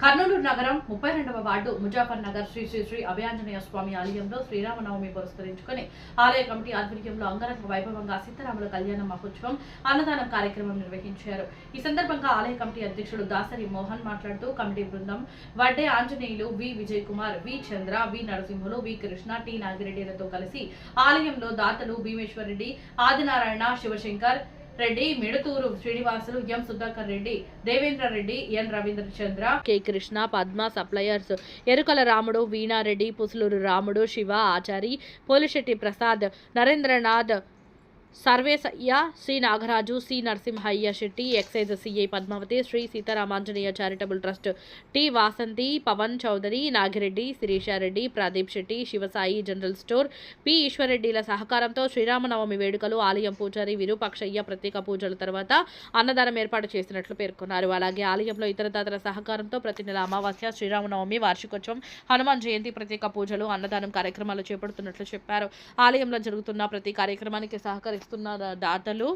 కర్నూలు నగరం ముప్పై రెండవ వార్డు ముజాఫర్ నగర్ శ్రీ శ్రీ శ్రీ అభయాంజనేయ స్వామి ఆలయంలో శ్రీరామనవమి పురస్కరించుకుని ఆలయ కమిటీ ఆధ్వర్యంలో అంగరంగ వైభవంగా సీతారాముల కళ్యాణ మహోత్సవం అన్నదానం కార్యక్రమం నిర్వహించారు. ఈ సందర్భంగా ఆలయ కమిటీ అధ్యక్షుడు దాసరి మోహన్ మాట్లాడుతూ కమిటీ బృందం Vadde Anjaneyulu V Vijay Kumar V Chandra V Narasimhulu V Krishna T నాగిరెడ్డిలతో కలిసి ఆలయంలో దాతలు Bhimeshwar Reddy Adinarayana Shivashankar Reddy Midathuru Srinivasulu M Sudhakar Reddy Devendra Reddy N Ravindra Chandra K Krishna Padma suppliers. Erukala Ramudu Veenareddy Pusuluru Ramudu Shiva Achari Polisetty Prasad Narendranath Sarvesayya C. Nagaraju C. Narasimhaiah Shetty excise CI Padmavathi Shri Sitaramanjaneya charitable trust T. Vasanthi Pawan Chowdary Nagireddy Sirishareddy Pradeep Shetty Shivasai general store P. ఈశ్వర్రెడ్డిల సహకారంతో శ్రీరామనవమి వేడుకలు ఆలయం పూజారి విరూపాక్షయ్య ప్రత్యేక పూజల తర్వాత అన్నదానం ఏర్పాటు చేసినట్లు పేర్కొన్నారు. అలాగే ఆలయంలో ఇతర దాతల సహకారంతో ప్రతి నెల అమావాస్య శ్రీరామనవమి వార్షికోత్సవం హనుమాన్ జయంతి ప్రత్యేక పూజలు అన్నదానం కార్యక్రమాలు చేపడుతున్నట్లు చెప్పారు. ఆలయంలో జరుగుతున్న ప్రతి కార్యక్రమానికి సహకరిస్తున్న దాతలు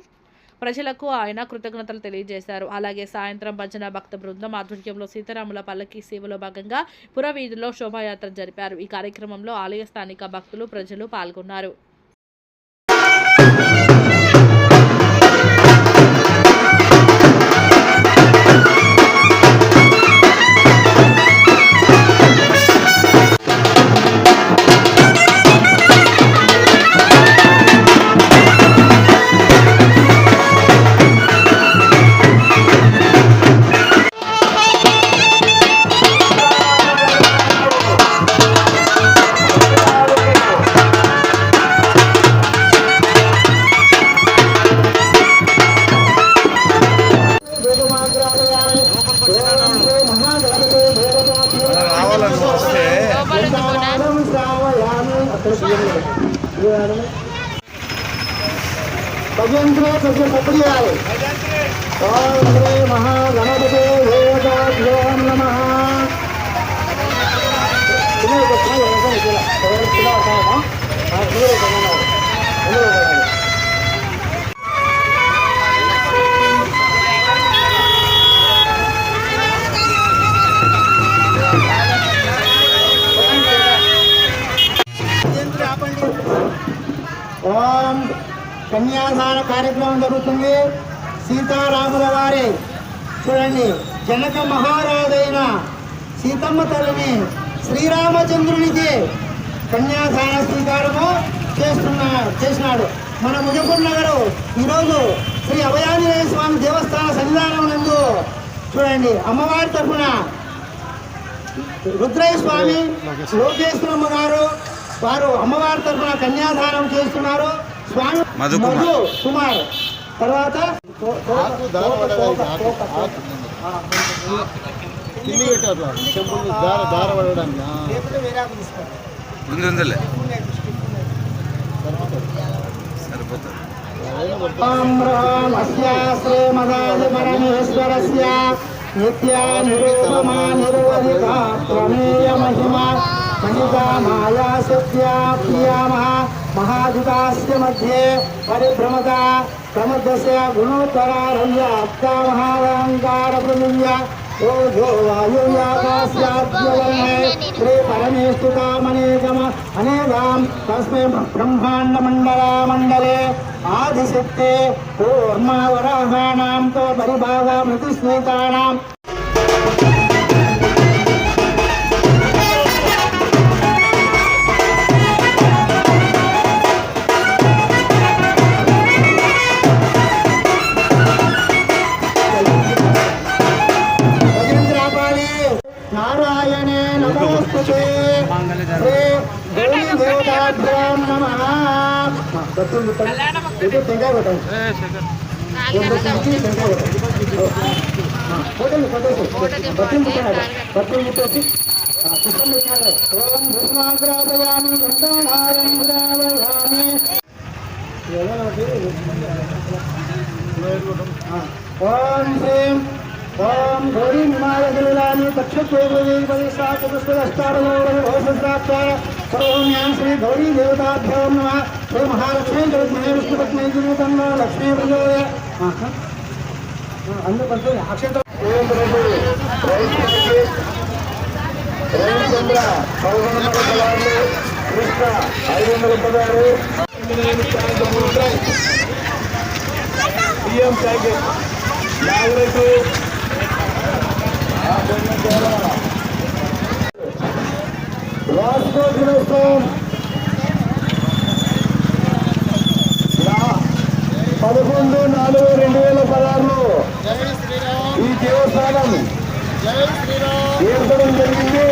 ప్రజలకు ఆయన కృతజ్ఞతలు తెలియజేశారు. అలాగే సాయంత్రం భజన భక్త బృందం ఆధ్వర్యంలో సీతారాముల పల్లకి సేవలో భాగంగా పురవీధిలో శోభాయాత్ర జరిపారు. ఈ కార్యక్రమంలో ఆలయ స్థానిక భక్తులు ప్రజలు పాల్గొన్నారు. భజంత్రే కొంచెం తప్పుడు చేయాలి ఓం శ్రీ మహాగణపతే దేవతాభ్యో నమ. ఓం కన్యాదాన కార్యక్రమం జరుగుతుంది. సీతారాముల వారి. చూడండి జనక మహారాజైన సీతమ్మ తల్లిని శ్రీరామచంద్రునికి కన్యాదాన స్వీకారము చేస్తున్నా చేసినాడు. మన ముజఫర్ నగర్ ఈరోజు శ్రీ అభయాంజనేయ స్వామి దేవస్థాన సన్నిధానం నందు చూడండి అమ్మవారి తరఫున రుద్రయ్య స్వామి లోకేశ్వరమ్మ గారు వారు అమ్మవారి తరఫున కన్యాదానం చేస్తున్నారు. స్వామి. మధు కుమార్. తర్వాత నిత్యా నిరూపమా నిరవధికా త్వమేయ మహిమా. మహితా మాయా సత్యా ప్రియామః మహాదితాస్య మధ్యే పరిభ్రమత ప్రమదస్య గుణోత్తరారయ్య అత్తా మహాలంకార ప్రమిల్య ఓజో వాయుయాకాశ్యాద్యవర్ణే శ్రీ పరమేష్ఠితామనేకమ అనేకాం తస్మై బ్రహ్మాండ మండల మండలే ఆదిశక్తే కూర్మవరాహానాం తో పరిభాగ మృతిస్మితానాం ఓం శ్రీం ఓం గౌరీ మాయ గిరిలాని సర్వోమ్యాం శ్రీ గౌరీ దేవతాభ్యో నమ. శ్రీ మహాలక్ష్మీ జగద్మయ విష్ణుపత్ని జీవితంలో లక్ష్మీ ప్రజోయ అందరూ పడుతుంది అక్షంత పదకొండు వందల పదహారు కృష్ణ ఐదు వందల పదహారు బియ్యం ప్యాకెట్ వాస్కో దినోత్సవం. పదకొండు నాలుగు రెండు వేల పదహారులో ఈ దేవస్థానం జై శ్రీరామ్. ఏర్పడం జరిగింది.